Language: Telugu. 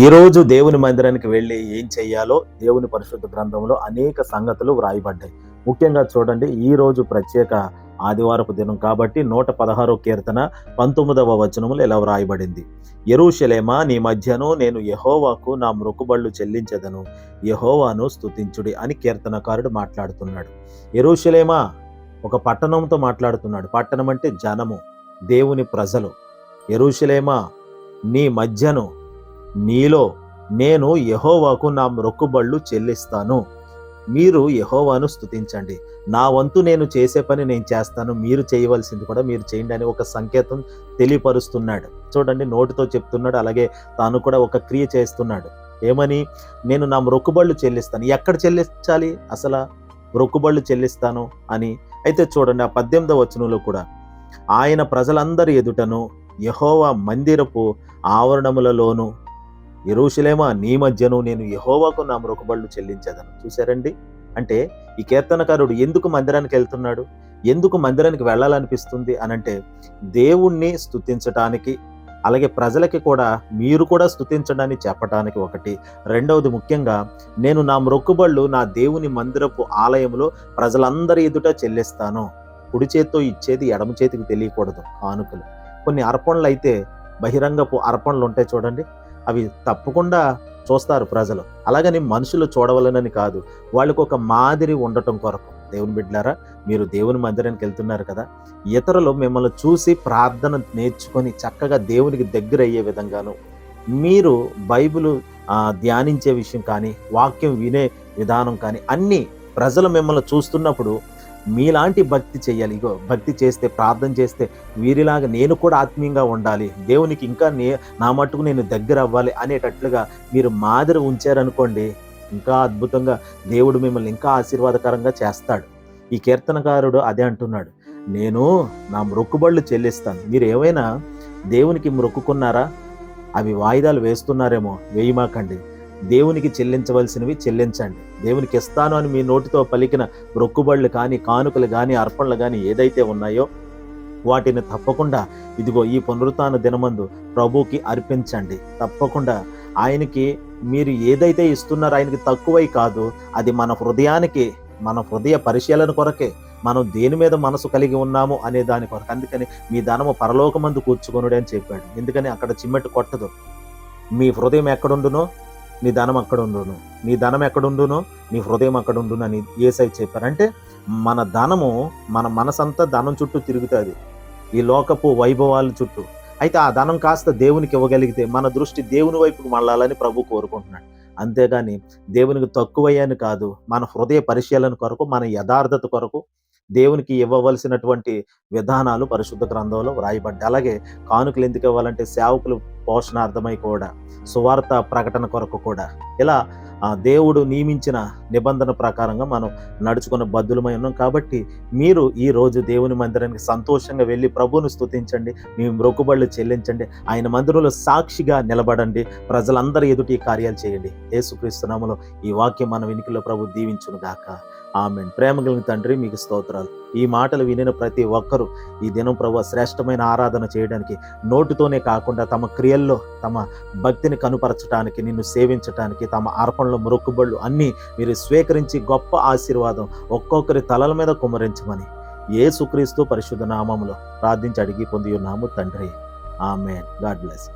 ఈరోజు దేవుని మందిరానికి వెళ్ళి ఏం చేయాలో దేవుని పరిశుద్ధ గ్రంథంలో అనేక సంగతులు వ్రాయబడ్డాయి. ముఖ్యంగా చూడండి ఈ రోజు ప్రత్యేక ఆదివారపు దినం కాబట్టి నూట పదహారో కీర్తన పంతొమ్మిదవ వచనములు ఇలా వ్రాయబడింది. ఎరుషలేమా నీ మధ్యను నేను యహోవాకు నా మృకుబళ్ళు చెల్లించదను. యహోవాను స్తుతించుడి అని కీర్తనకారుడు మాట్లాడుతున్నాడు. ఎరుషలేమా ఒక పట్టణంతో మాట్లాడుతున్నాడు. పట్టణం అంటే జనము దేవుని ప్రజలు. ఎరుషలేమా నీ మధ్యను నీలో నేను యహోవాకు నా మొక్కుబళ్ళు చెల్లిస్తాను. మీరు యహోవాను స్థుతించండి నా వంతు నేను చేసే పని నేను చేస్తాను. మీరు చేయవలసింది కూడా మీరు చేయండి అని ఒక సంకేతం తెలియపరుస్తున్నాడు. చూడండి నోటితో చెప్తున్నాడు అలాగే తాను కూడా ఒక క్రియ చేస్తున్నాడు. ఏమని? నేను నా మొక్కుబళ్ళు చెల్లిస్తాను. ఎక్కడ చెల్లించాలి? అసలు మొక్కుబళ్ళు చెల్లిస్తాను అని. అయితే చూడండి ఆ పద్దెనిమిదవ వచనంలో కూడా ఆయన ప్రజలందరి ఎదుటను యహోవా మందిరపు ఆవరణములలోను ఎరుషలేమా నీ మధ్యను నేను యహోవాకు నా మృకబళ్ళు చెల్లించదను. చూశారండి? అంటే ఈ కీర్తనకారుడు ఎందుకు మందిరానికి వెళ్తున్నాడు? ఎందుకు మందిరానికి వెళ్ళాలనిపిస్తుంది అనంటే దేవుణ్ణి స్థుతించటానికి అలాగే ప్రజలకి కూడా మీరు కూడా స్థుతించడాన్ని చెప్పటానికి ఒకటి. రెండవది ముఖ్యంగా నేను నా మొక్కుబళ్ళు నా దేవుని మందిరపు ఆలయంలో ప్రజలందరి ఎదుట చెల్లిస్తాను. కుడి చేత్తో ఇచ్చేది ఎడమ చేతికి తెలియకూడదు కానుకలు. కొన్ని అర్పణలు అయితే బహిరంగపు అర్పణలు ఉంటాయి చూడండి. అవి తప్పకుండా చూస్తారు ప్రజలు. అలాగని మనుషులు చూడవలనని కాదు వాళ్ళకు ఒక మాదిరి ఉండటం కొరకు. దేవుని బిడ్డారా మీరు దేవుని మందిరానికి వెళ్తున్నారు కదా ఇతరులు మిమ్మల్ని చూసి ప్రార్థన నేర్చుకొని చక్కగా దేవునికి దగ్గర అయ్యే విధంగాను మీరు బైబిల్ ధ్యానించే విషయం కానీ వాక్యం వినే విధానం కానీ అన్నీ ప్రజలు మిమ్మల్ని చూస్తున్నప్పుడు మీలాంటి భక్తి చేయాలి. ఇగో భక్తి చేస్తే ప్రార్థన చేస్తే వీరిలాగా నేను కూడా ఆత్మీయంగా ఉండాలి. దేవునికి ఇంకా నే నా మట్టుకు నేను దగ్గర అవ్వాలి అనేటట్లుగా మీరు మాదిరి ఉంచారనుకోండి ఇంకా అద్భుతంగా దేవుడు మిమ్మల్ని ఇంకా ఆశీర్వాదకరంగా చేస్తాడు. ఈ కీర్తనకారుడు అదే అంటున్నాడు. నేను నా మొక్కుబళ్ళు చెల్లిస్తాను. మీరు ఏమైనా దేవునికి మొక్కుకున్నారా? అవి వాయిదాలు వేస్తున్నారేమో వేయమాకండి దేవునికి చెల్లించవలసినవి చెల్లించండి. దేవునికి ఇస్తాను అని మీ నోటితో పలికిన రొక్కుబళ్ళు కానీ కానుకలు కానీ అర్పణలు కానీ ఏదైతే ఉన్నాయో వాటిని తప్పకుండా ఇదిగో ఈ పునరుత్న దినమందు ప్రభుకి అర్పించండి. తప్పకుండా ఆయనకి మీరు ఏదైతే ఇస్తున్నారో ఆయనకి తక్కువై కాదు అది మన హృదయానికి మన హృదయ పరిశీలన కొరకే మనం దేని మీద మనసు కలిగి ఉన్నాము అనే దాని కొరకు అందుకని మీ ధనము పరలోకమందు కూర్చుకొనుడే అని చెప్పాడు. ఎందుకని అక్కడ చిమ్మెట్టు కొట్టదు. మీ హృదయం ఎక్కడుండునో నీ ధనం అక్కడ ఉండును నీ ధనం ఎక్కడుండునో? నీ హృదయం అక్కడ ఉండును అని ఏసై చెప్పారంటే మన ధనము మన మనసంతా ధనం చుట్టూ తిరుగుతుంది. ఈ లోకపు వైభవాల చుట్టూ. అయితే ఆ ధనం కాస్త దేవునికి ఇవ్వగలిగితే మన దృష్టి దేవుని వైపుకు మళ్ళాలని ప్రభు కోరుకుంటున్నాడు. అంతేగాని దేవునికి తక్కువయ్యాని కాదు మన హృదయ పరిశీలన కొరకు మన యథార్థత కొరకు దేవునికి ఇవ్వవలసినటువంటి విధానాలు పరిశుద్ధ గ్రంథంలో వ్రాయబడ్డాయి. అలాగే కానుకలు ఎందుకు ఇవ్వాలంటే సేవకులు పోషణార్థమై కూడా సువార్త ప్రకటన కొరకు కూడా. ఇలా ఆ దేవుడు నియమించిన నిబంధన ప్రకారంగా మనం నడుచుకున్న బద్దులమై ఉన్నాం కాబట్టి మీరు ఈ రోజు దేవుని మందిరానికి సంతోషంగా వెళ్ళి ప్రభువును స్తుతించండి మీ మొక్కుబళ్ళు చెల్లించండి ఆయన మందిరంలో సాక్షిగా నిలబడండి ప్రజలందరి ఎదుటి కార్యాలు చేయండి. యేసుక్రీస్తునామలో ఈ వాక్యం మన వెనుకలో ప్రభు దీవించును గాక ఆమె ప్రేమ కలిగిన తండ్రి మీకు స్తోత్రాలు. ఈ మాటలు వినిన ప్రతి ఒక్కరూ ఈ దినం ప్రభు శ్రేష్టమైన ఆరాధన చేయడానికి నోటితోనే కాకుండా తమ క్రియల్లో తమ భక్తిని కనుపరచడానికి నిన్ను సేవించటానికి తమ అర్పణలు మొక్కుబళ్ళు అన్నీ మీరు స్వీకరించి గొప్ప ఆశీర్వాదం ఒక్కొక్కరి తలల మీద కుమరించమని ఏసుక్రీస్తు పరిశుద్ధ నామములో ప్రార్థించి అడిగి పొంది ఉన్నాము తండ్రి. ఆమెన్. God bless